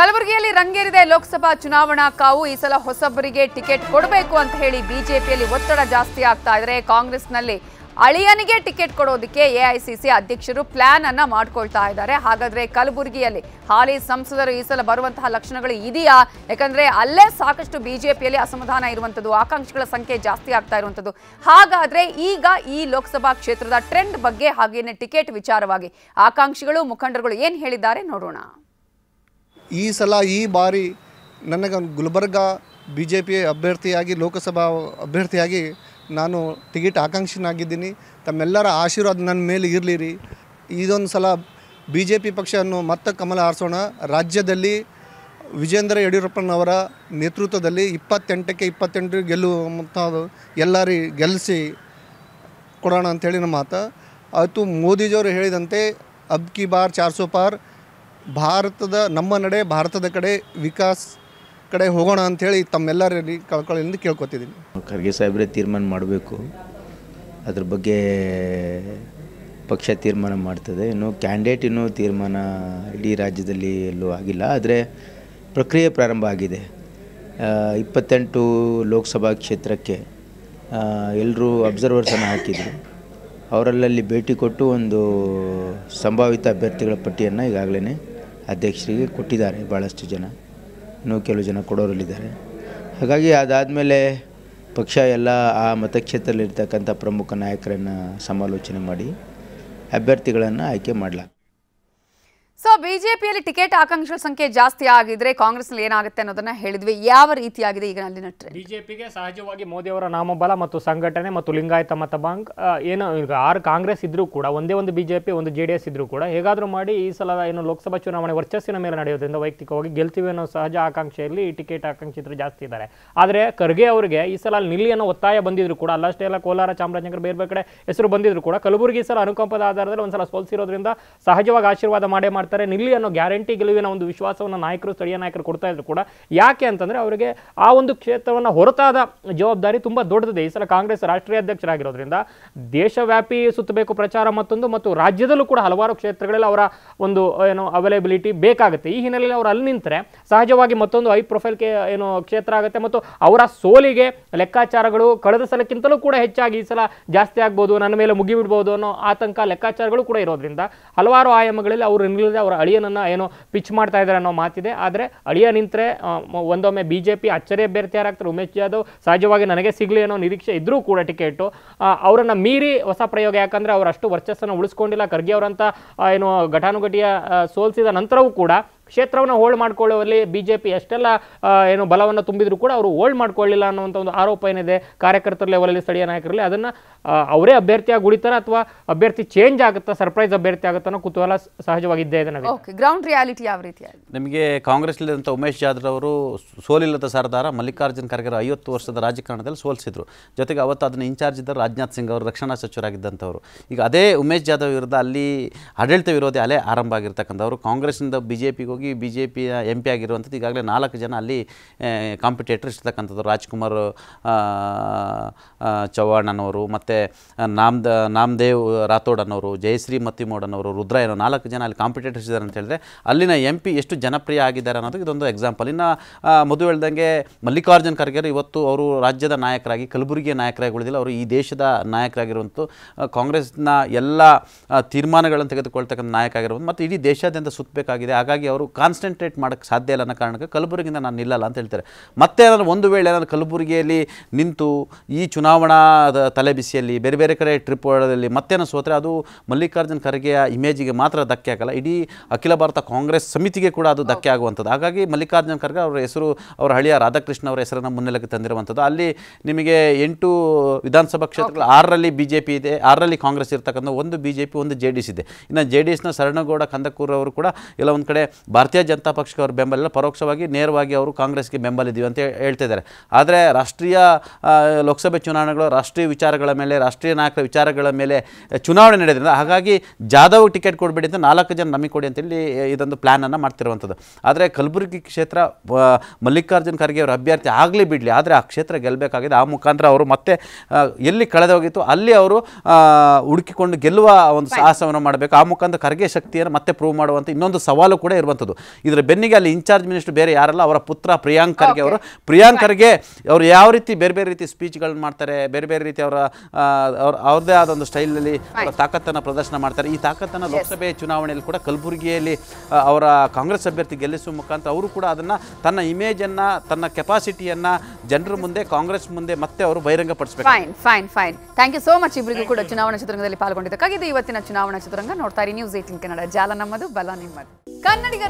ಕಲಬುರಗಿಯಲ್ಲಿ ರಂಗೇರಿದೆ ಲೋಕಸಭಾ ಚುನಾವಣಾ ಕಾವು. ಈ ಸಲ ಹೊಸಬರಿಗೆ ಟಿಕೆಟ್ ಕೊಡಬೇಕು ಅಂತ ಹೇಳಿ ಬಿಜೆಪಿಯಲ್ಲಿ ಒತ್ತಡ ಜಾಸ್ತಿ ಆಗ್ತಾ ಇದ್ರೆ ಕಾಂಗ್ರೆಸ್ನಲ್ಲಿ ಅಳಿಯನಿಗೆ ಟಿಕೆಟ್ ಕೊಡೋದಕ್ಕೆ ಎಐಸಿಸಿ ಅಧ್ಯಕ್ಷರು ಪ್ಲಾನ್ ಅನ್ನ ಮಾಡ್ಕೊಳ್ತಾ ಇದ್ದಾರೆ. ಹಾಗಾದ್ರೆ ಕಲಬುರಗಿಯಲ್ಲಿ ಹಾಲಿ ಸಂಸದರು ಈ ಸಲ ಬರುವಂತಹ ಲಕ್ಷಣಗಳು ಇದೆಯಾ? ಯಾಕಂದ್ರೆ ಅಲ್ಲೇ ಸಾಕಷ್ಟು ಬಿಜೆಪಿಯಲ್ಲಿ ಅಸಮಾಧಾನ ಇರುವಂತದ್ದು ಆಕಾಂಕ್ಷಿಗಳ ಸಂಖ್ಯೆ ಜಾಸ್ತಿ ಆಗ್ತಾ ಇರುವಂತದ್ದು ಹಾಗಾದ್ರೆ ಈಗ ಈ ಲೋಕಸಭಾ ಕ್ಷೇತ್ರದ ಟ್ರೆಂಡ್ ಬಗ್ಗೆ ಹಾಗೇನೆ ಟಿಕೆಟ್ ವಿಚಾರವಾಗಿ ಆಕಾಂಕ್ಷಿಗಳು, ಮುಖಂಡರುಗಳು ಏನ್ ಹೇಳಿದ್ದಾರೆ ನೋಡೋಣ. ಈ ಸಲ ಈ ಬಾರಿ ನನಗೆ ಗುಲ್ಬರ್ಗ ಬಿ ಜೆ ಪಿ ಅಭ್ಯರ್ಥಿಯಾಗಿ, ಲೋಕಸಭಾ ಅಭ್ಯರ್ಥಿಯಾಗಿ ನಾನು ಟಿಕೆಟ್ ಆಕಾಂಕ್ಷಿನಾಗಿದ್ದೀನಿ. ತಮ್ಮೆಲ್ಲರ ಆಶೀರ್ವಾದ ನನ್ನ ಮೇಲೆ ಇರಲಿ ರೀ ಇದೊಂದು ಸಲ ಬಿ ಜೆ ಪಿ ಪಕ್ಷವನ್ನು ಮತ್ತೆ ಕಮಲ ಆರಿಸೋಣ ರಾಜ್ಯದಲ್ಲಿ ವಿಜೇಂದ್ರ ಯಡಿಯೂರಪ್ಪನವರ ನೇತೃತ್ವದಲ್ಲಿ ಇಪ್ಪತ್ತೆಂಟಕ್ಕೆ ಇಪ್ಪತ್ತೆಂಟು ಗೆಲ್ಲುವಂಥ ಎಲ್ಲರಿ ಗೆಲ್ಲಿಸಿ ಕೊಡೋಣ ಅಂಥೇಳಿ ನಮ್ಮ ಮಾತು. ಆಯಿತು ಮೋದಿಜಿಯವರು ಹೇಳಿದಂತೆ ಅಬ್ ಕಿ ಬಾರ್ ಚಾರ್ ಸೋ ಪಾರ್. ಭಾರತದ ನಮ್ಮ ನಡೆ, ಭಾರತದ ಕಡೆ ವಿಕಾಸ್ ಕಡೆ ಹೋಗೋಣ ಅಂಥೇಳಿ ತಮ್ಮೆಲ್ಲರಲ್ಲಿ ಕಳ್ಕೊಳ್ಳಿಂದ ಕೇಳ್ಕೊತಿದ್ದೀನಿ. ಖರ್ಗೆ ಸಾಹೇಬ್ರೆ ತೀರ್ಮಾನ ಮಾಡಬೇಕು. ಅದ್ರ ಬಗ್ಗೆ ಪಕ್ಷ ತೀರ್ಮಾನ ಮಾಡ್ತದೆ. ಇನ್ನು ಕ್ಯಾಂಡಿಡೇಟ್ ಇನ್ನೂ ತೀರ್ಮಾನ ಇಡೀ ರಾಜ್ಯದಲ್ಲಿ ಎಲ್ಲೂ ಆಗಿಲ್ಲ. ಆದರೆ ಪ್ರಕ್ರಿಯೆ ಪ್ರಾರಂಭ ಆಗಿದೆ. ಇಪ್ಪತ್ತೆಂಟು ಲೋಕಸಭಾ ಕ್ಷೇತ್ರಕ್ಕೆ ಎಲ್ಲರೂ ಅಬ್ಸರ್ವರ್ಸನ್ನು ಹಾಕಿದರು. ಅವರಲ್ಲಲ್ಲಿ ಭೇಟಿ ಕೊಟ್ಟು ಒಂದು ಸಂಭಾವಿತ ಅಭ್ಯರ್ಥಿಗಳ ಪಟ್ಟಿಯನ್ನು ಈಗಾಗಲೇ ಅಧ್ಯಕ್ಷರಿಗೆ ಕೊಟ್ಟಿದ್ದಾರೆ ಭಾಳಷ್ಟು ಜನ. ಇನ್ನೂ ಕೆಲವು ಜನ ಕೊಡೋರಲ್ಲಿದ್ದಾರೆ. ಹಾಗಾಗಿ ಅದಾದಮೇಲೆ ಪಕ್ಷ ಎಲ್ಲ ಆ ಮತಕ್ಷೇತ್ರದಲ್ಲಿರ್ತಕ್ಕಂಥ ಪ್ರಮುಖ ನಾಯಕರನ್ನು ಸಮಾಲೋಚನೆ ಮಾಡಿ ಅಭ್ಯರ್ಥಿಗಳನ್ನು ಆಯ್ಕೆ ಮಾಡಲಾಗ್ತದೆ ಸೊ ಬಿಜೆಪಿಯಲ್ಲಿ ಟಿಕೆಟ್ ಆಕಾಂಕ್ಷಿಗಳ ಸಂಖ್ಯೆ ಜಾಸ್ತಿ ಆಗಿದ್ರೆ ಕಾಂಗ್ರೆಸ್ನಲ್ಲಿ ಏನಾಗುತ್ತೆ ಅನ್ನೋದನ್ನ ಹೇಳಿದ್ವಿ. ಯಾವ ರೀತಿಯಾಗಿದೆ ಈಗ ಅಲ್ಲಿನ ಬಿಜೆಪಿಗೆ ಸಹಜವಾಗಿ ಮೋದಿಯವರ ನಾಮಬಲ ಮತ್ತು ಸಂಘಟನೆ ಮತ್ತು ಲಿಂಗಾಯತ ಮತ ಬ್ಯಾಂಕ್ ಏನು, ಈಗ ಆರು ಕಾಂಗ್ರೆಸ್ ಇದ್ರೂ ಕೂಡ, ಒಂದೇ ಒಂದು ಬಿಜೆಪಿ ಒಂದು ಜೆ ಡಿ ಕೂಡ ಹೇಗಾದರೂ ಮಾಡಿ ಈ ಸಲ ಏನು ಲೋಕಸಭಾ ಚುನಾವಣೆ ವರ್ಚಸ್ಸಿನ ಮೇಲೆ ನಡೆಯೋದ್ರಿಂದ ವೈಯಕ್ತಿಕವಾಗಿ ಗೆಲ್ತೀವಿ ಅನ್ನೋ ಸಹಜ ಆಕಾಂಕ್ಷೆಯಲ್ಲಿ ಟಿಕೆಟ್ ಆಕಾಂಕ್ಷಿತರು ಜಾಸ್ತಿ ಇದ್ದಾರೆ. ಆದರೆ ಖರ್ಗೆ ಅವರಿಗೆ ಈ ಸಲ ನಿಲ್ಲಿ ಅನ್ನೋ ಒತ್ತಾಯ ಬಂದಿದ್ರು ಕೂಡ ಅಲ್ಲಷ್ಟೇ ಎಲ್ಲ ಕೋಲಾರ, ಚಾಮರಾಜನಗರ, ಬೇರೆ ಬೇರೆ ಕಡೆ ಹೆಸರು ಬಂದಿದ್ರು ಕೂಡ, ಕಲಬುರಗಿ ಸಲ ಅನುಕಂಪದ ಆಧಾರದಲ್ಲಿ ಒಂದ್ಸಲ ಸೋಲ್ಸಿರೋದ್ರಿಂದ ಸಹಜವಾಗಿ ಆಶೀರ್ವಾದ ಮಾಡೇ ಮಾಡ್ತಾರೆ. ನಿಲ್ಲಿ ಅನ್ನೋ ಗ್ಯಾರಂಟಿ ಗೆಲುವಿನ ಒಂದು ವಿಶ್ವಾಸವನ್ನು ನಾಯಕರು, ಸ್ಥಳೀಯ ನಾಯಕರು ಕೊಡ್ತಾ ಇದ್ರು ಕೂಡ. ಯಾಕೆ ಅಂತಂದರೆ ಅವರಿಗೆ ಆ ಒಂದು ಕ್ಷೇತ್ರವನ್ನು ಹೊರತಾದ ಜವಾಬ್ದಾರಿ ತುಂಬ ದೊಡ್ಡದಿದೆ. ಈ ಸಲ ಕಾಂಗ್ರೆಸ್ ರಾಷ್ಟ್ರೀಯ ಅಧ್ಯಕ್ಷರಾಗಿರೋದ್ರಿಂದ ದೇಶವ್ಯಾಪಿ ಸುತ್ತಬೇಕು ಪ್ರಚಾರ ಮತ್ತೊಂದು ಮತ್ತು ರಾಜ್ಯದಲ್ಲೂ ಕೂಡ ಹಲವಾರು ಕ್ಷೇತ್ರಗಳಲ್ಲಿ ಅವರ ಒಂದು ಏನು ಅವೈಲೇಬಿಲಿಟಿ ಬೇಕಾಗುತ್ತೆ. ಈ ಹಿನ್ನೆಲೆಯಲ್ಲಿ ಅವರು ಅಲ್ಲಿ ನಿಂತರೆ ಸಹಜವಾಗಿ ಮತ್ತೊಂದು ಹೈ ಪ್ರೊಫೈಲ್ ಏನು ಕ್ಷೇತ್ರ ಆಗುತ್ತೆ ಮತ್ತು ಅವರ ಸೋಲಿಗೆ ಲೆಕ್ಕಾಚಾರಗಳು ಕಳೆದ ಸಲಕ್ಕಿಂತಲೂ ಕೂಡ ಹೆಚ್ಚಾಗಿ ಈ ಸಲ ಜಾಸ್ತಿ ಆಗ್ಬೋದು, ನನ್ನ ಮೇಲೆ ಮುಗಿಬಿಡ್ಬೋದು ಅನ್ನೋ ಆತಂಕ ಲೆಕ್ಕಾಚಾರಗಳು ಕೂಡ ಇರೋದ್ರಿಂದ ಹಲವಾರು ಆಯಾಮಗಳಲ್ಲಿ ಅವರು ನಿಲ್ಲದೆ ಅವರ ಅಳಿಯನನ್ನು ಏನೋ ಪಿಚ್ ಮಾಡ್ತಾ ಇದ್ದಾರೆ ಅನ್ನೋ ಮಾತಿದೆ. ಆದರೆ ಅಳಿಯ ನಿಂತರೆ ಒಂದೊಮ್ಮೆ ಬಿ ಜೆ ಪಿ ಅಚ್ಚರಿ ಅಭ್ಯರ್ಥಿ ಯಾರಾಗ್ತಾರೆ ಉಮೇಶ್ ಜಾಧವ್ ಸಹಜವಾಗಿ ನನಗೆ ಸಿಗಲಿ ಅನ್ನೋ ನಿರೀಕ್ಷೆ ಇದ್ದರೂ ಕೂಡ ಟಿಕೆಟು. ಅವರನ್ನು ಮೀರಿ ಹೊಸ ಪ್ರಯೋಗ ಯಾಕಂದರೆ ಅವರಷ್ಟು ವರ್ಚಸ್ಸನ್ನು ಉಳಿಸ್ಕೊಂಡಿಲ್ಲ. ಖರ್ಗೆ ಅವರಂತ ಆ, ಏನು ಘಟಾನುಘಟಿಯ ಸೋಲಿಸಿದ ನಂತರವೂ ಕೂಡ ಕ್ಷೇತ್ರವನ್ನು ಹೋಲ್ಡ್ ಮಾಡ್ಕೊಳ್ಳುವಲ್ಲಿ ಬಿ ಜೆ ಪಿ ಎಷ್ಟೆಲ್ಲ ಏನು ಬಲವನ್ನು ತುಂಬಿದ್ರು ಕೂಡ ಅವರು ಹೋಲ್ಡ್ ಮಾಡ್ಕೊಳ್ಳಿಲ್ಲ ಅನ್ನುವಂಥ ಒಂದು ಆರೋಪ ಏನಿದೆ ಕಾರ್ಯಕರ್ತರ ಲೆವೆಲಲ್ಲಿ ಸ್ಥಳೀಯ ನಾಯಕರಲ್ಲಿ ಅದನ್ನು ಅವರೇ ಅಭ್ಯರ್ಥಿಯಾಗಿ ಉಳಿತಾರ ಅಥವಾ ಅಭ್ಯರ್ಥಿ ಚೇಂಜ್ ಆಗುತ್ತಾ ಸರ್ಪ್ರೈಸ್ ಅಭ್ಯರ್ಥಿ ಆಗುತ್ತಾ ಅನ್ನೋ ಕುತೂಹಲ ಸಹಜವಾಗಿದ್ದೇ ಇದೆ. ಓಕೆ ಗ್ರೌಂಡ್ ರಿಯಾಲಿಟಿ ಯಾವ ರೀತಿಯಾಗಿ ನಿಮಗೆ ಕಾಂಗ್ರೆಸ್ಲಿದ್ದಂಥ ಉಮೇಶ್ ಜಾಧವ್ ಅವರು ಸೋಲಿಲ್ಲದ ಸರ್ದಾರ ಮಲ್ಲಿಕಾರ್ಜುನ್ ಖರ್ಗೆ ಅವರು ಐವತ್ತು ವರ್ಷದ ರಾಜಕಾರಣದಲ್ಲಿ ಸೋಲಿಸಿದ್ರು. ಜೊತೆಗೆ ಅವತ್ತು ಅದನ್ನು ಇನ್ಚಾರ್ಜ್ ಇದ್ದ ರಾಜನಾಥ್ ಸಿಂಗ್ ಅವರು ರಕ್ಷಣಾ ಸಚಿವರಾಗಿದ್ದಂಥವ್ರು. ಈಗ ಅದೇ ಉಮೇಶ್ ಜಾಧವ್ ವಿರುದ್ಧ ಅಲ್ಲಿ ಆಡಳಿತ ವಿರೋಧಿ ಅಲೆ ಆರಂಭ ಆಗಿರ್ತಕ್ಕಂಥವ್ರು. ಕಾಂಗ್ರೆಸ್ನಿಂದ ಬಿ ಜೆ ಪಿಗೆ ಹೋಗಿ ಬಿ ಜೆ ಪಿಯ ಎಂ ಪಿ ಆಗಿರುವಂಥದ್ದು ಈಗಾಗಲೇ ನಾಲ್ಕು ಜನ ಅಲ್ಲಿ ಕಾಂಪಿಟೇಟರ್ ಇರ್ತಕ್ಕಂಥದ್ದು. ರಾಜ್ಕುಮಾರ್ ಚೌಹಾಣ್ ಅನ್ನೋರು ಮತ್ತು ನಾಮ್ದ, ನಾಮದೇವ್ ರಾಥೋಡ್ ಅನ್ನೋರು ಜಯಶ್ರೀ ಮತ್ತಿಮೋಡ್ ಅನ್ನೋರು ರುದ್ರ ಏನೋ ನಾಲ್ಕು ಜನ ಅಲ್ಲಿ ಕಾಂಪಿಟೇಟರ್ಸ್ ಇದ್ದಾರೆ ಅಂತ ಹೇಳಿದ್ರೆ ಅಲ್ಲಿನ ಎಂ ಪಿ ಎಷ್ಟು ಜನಪ್ರಿಯ ಆಗಿದ್ದಾರೆ ಅನ್ನೋದು ಇದೊಂದು ಎಕ್ಸಾಂಪಲ್ ಇನ್ನು ಮದುವೆ ಹೇಳ್ದಂಗೆ ಮಲ್ಲಿಕಾರ್ಜುನ್ ಖರ್ಗೆರು ಇವತ್ತು ಅವರು ರಾಜ್ಯದ ನಾಯಕರಾಗಿ, ಕಲಬುರಗಿಯ ನಾಯಕರಾಗಿ ಉಳಿದಿಲ್ಲ. ಅವರು ಈ ದೇಶದ ನಾಯಕರಾಗಿರುವಂಥ ಕಾಂಗ್ರೆಸ್ನ ಎಲ್ಲ ತೀರ್ಮಾನಗಳನ್ನು ತೆಗೆದುಕೊಳ್ತಕ್ಕಂಥ ನಾಯಕ ಆಗಿರ್ಬೋದು ಮತ್ತು ಇಡೀ ದೇಶಾದ್ಯಂತ ಸುತ್ತಬೇಕಾಗಿದೆ. ಹಾಗಾಗಿ ಅವರು ಕಾನ್ಸಂಟ್ರೇಟ್ ಮಾಡೋಕ್ಕೆ ಸಾಧ್ಯ ಇಲ್ಲ ಅನ್ನೋ ಕಾರಣಕ್ಕೆ ಕಲಬುರಗಿಯಿಂದ ನಾನು ನಿಲ್ಲಲ್ಲ ಅಂತ ಹೇಳ್ತಾರೆ. ಮತ್ತೆ ಏನಾದ್ರು ಒಂದು ವೇಳೆ ಏನಾದ್ರು ಕಲಬುರಗಿಯಲ್ಲಿ ನಿಂತು ಈ ಚುನಾವಣಾ ತಲೆಬಿಸಿಯಲ್ಲಿ ಬೇರೆ ಬೇರೆ ಕಡೆ ಟ್ರಿಪ್ ಹೊಡೆದಲ್ಲಿ ಮತ್ತೇನೋ ಸೋತ್ರೆ ಅದು ಮಲ್ಲಿಕಾರ್ಜುನ್ ಖರ್ಗೆಯ ಇಮೇಜಿಗೆ ಮಾತ್ರ ಧಕ್ಕೆ ಆಗಲ್ಲ. ಇಡೀ ಅಖಿಲ ಭಾರತ ಕಾಂಗ್ರೆಸ್ ಸಮಿತಿಗೆ ಕೂಡ ಅದು ಧಕ್ಕೆ ಆಗುವಂಥದ್ದು. ಹಾಗಾಗಿ ಮಲ್ಲಿಕಾರ್ಜುನ್ ಖರ್ಗೆ ಅವರ ಹೆಸರು, ಅವರ ಹಳಿಯ ರಾಧಾಕೃಷ್ಣ ಅವರ ಹೆಸರನ್ನು ಮುನ್ನೆಲೆಗೆ ತಂದಿರುವಂಥದ್ದು. ಅಲ್ಲಿ ನಿಮಗೆ ಎಂಟು ವಿಧಾನಸಭಾ ಕ್ಷೇತ್ರಗಳು ಆರರಲ್ಲಿ ಬಿ ಜೆ ಪಿ ಇದೆ, ಆರರಲ್ಲಿ ಕಾಂಗ್ರೆಸ್ ಇರ್ತಕ್ಕಂಥ ಒಂದು ಬಿ ಜೆ ಪಿ ಒಂದು ಜೆ ಡಿ ಎಸ್ ಇದೆ. ಇನ್ನು ಜೆ ಡಿ ಎಸ್ನ ಶರಣಗೌಡ ಕಂದಕೂರ್ ಅವರು ಕೂಡ ಎಲ್ಲ ಒಂದು ಕಡೆ ಭಾರತೀಯ ಜನತಾ ಪಕ್ಷಕ್ಕೆ ಬೆಂಬಲ ಪರೋಕ್ಷವಾಗಿ ನೇರವಾಗಿ ಅವರು ಕಾಂಗ್ರೆಸ್ಗೆ ಬೆಂಬಲಿದ್ದೀವಿ ಅಂತ ಹೇಳ್ತಾ ಇದ್ದಾರೆ ಆದರೆ ರಾಷ್ಟ್ರೀಯ ಲೋಕಸಭೆ ಚುನಾವಣೆಗಳು, ರಾಷ್ಟ್ರೀಯ ವಿಚಾರಗಳ ಮೇಲೆ, ರಾಷ್ಟ್ರೀಯ ನಾಯಕರ ವಿಚಾರಗಳ ಮೇಲೆ ಚುನಾವಣೆ ನಡೆಯೋದ್ರಿಂದ ಹಾಗಾಗಿ ಜಾಧವ್ ಟಿಕೆಟ್ ಕೊಡಬೇಡಿ ಅಂತ ನಾಲ್ಕು ಜನ ನಮಗೆ ಕೊಡಿ ಅಂತೇಳಿ ಇದೊಂದು ಪ್ಲ್ಯಾನನ್ನು ಮಾಡ್ತಿರುವಂಥದ್ದು. ಆದರೆ ಕಲಬುರಗಿ ಕ್ಷೇತ್ರ ಮಲ್ಲಿಕಾರ್ಜುನ ಖರ್ಗೆ ಅವರ ಅಭ್ಯರ್ಥಿ ಆಗಲಿ ಬಿಡಲಿ. ಆದರೆ ಆ ಕ್ಷೇತ್ರ ಗೆಲ್ಲಬೇಕಾಗಿದೆ ಆ ಮುಖಾಂತರ ಅವರು ಮತ್ತೆ ಎಲ್ಲಿ ಕಳೆದೋಗಿತ್ತು ಅಲ್ಲಿ ಅವರು ಹುಡುಕಿಕೊಂಡು ಗೆಲ್ಲುವ ಒಂದು ಸಾಹಸವನ್ನು ಮಾಡಬೇಕು. ಆ ಮುಖಾಂತರ ಖರ್ಗೆ ಶಕ್ತಿಯನ್ನು ಮತ್ತೆ ಪ್ರೂವ್ ಮಾಡುವಂಥ ಇನ್ನೊಂದು ಸವಾಲು ಕೂಡ ಇರುವಂಥದ್ದು. ಇರುವಂಥದ್ದು ಇದರ ಬೆನ್ನಿಗೆ ಅಲ್ಲಿ ಇನ್ಚಾರ್ಜ್ ಮಿನಿಸ್ಟರ್ ಬೇರೆ ಯಾರಲ್ಲ ಅವರ ಪುತ್ರ ಪ್ರಿಯಾಂಕ್ ಖರ್ಗೆ ಅವರು ಪ್ರಿಯಾಂಕ್ ಖರ್ಗೆ ಅವರು ಯಾವ ರೀತಿ ಬೇರೆ ಬೇರೆ ರೀತಿ ಸ್ಪೀಚ್ಗಳನ್ನ ಮಾಡ್ತಾರೆ ಬೇರೆ ಬೇರೆ ರೀತಿ ಅವರ ಅವ್ರ ಅವ್ರದ್ದೇ ಆದ ಒಂದು ಸ್ಟೈಲಲ್ಲಿ ತಾಕತ್ತನ್ನು ಪ್ರದರ್ಶನ ಮಾಡ್ತಾರೆ. ಈ ತಾಕತ್ತನ್ನು ಲೋಕಸಭೆ ಚುನಾವಣೆಯಲ್ಲಿ ಕೂಡ ಕಲಬುರಗಿಯಲ್ಲಿ ಅವರ ಕಾಂಗ್ರೆಸ್ ಅಭ್ಯರ್ಥಿ ಗೆಲ್ಲಿಸುವ ಮುಖಾಂತರ ಅವರು ಕೂಡ ಅದನ್ನು ತನ್ನ ಇಮೇಜನ್ನು ತನ್ನ ಕೆಪಾಸಿಟಿಯನ್ನು ಜನರ ಮುಂದೆ ಕಾಂಗ್ರೆಸ್ ಮುಂದೆ ಮತ್ತೆ ಅವರು ಬಹಿರಂಗಪಡಿಸಬೇಕು. Fine fine fine thank you so much ಇಬ್ಬರಿಗೂ ಕೂಡ ಚುನಾವಣಾ ಚಿತ್ರರಂಗದಲ್ಲಿ ಪಾಲ್ಗೊಂಡಿದ್ದಕ್ಕಾಗಿ. ಇದು ಇವತ್ತಿನ ಚುನಾವಣಾ ಚಿತ್ರರಂಗ ನೋಡ್ತಾ ಇರಿ. News eighteen Kannada. ಜಾಲ ನಮ್ಮದು ಬಲ ನಿಮ್ಮದು. ಕನ್ನಡಿಗರ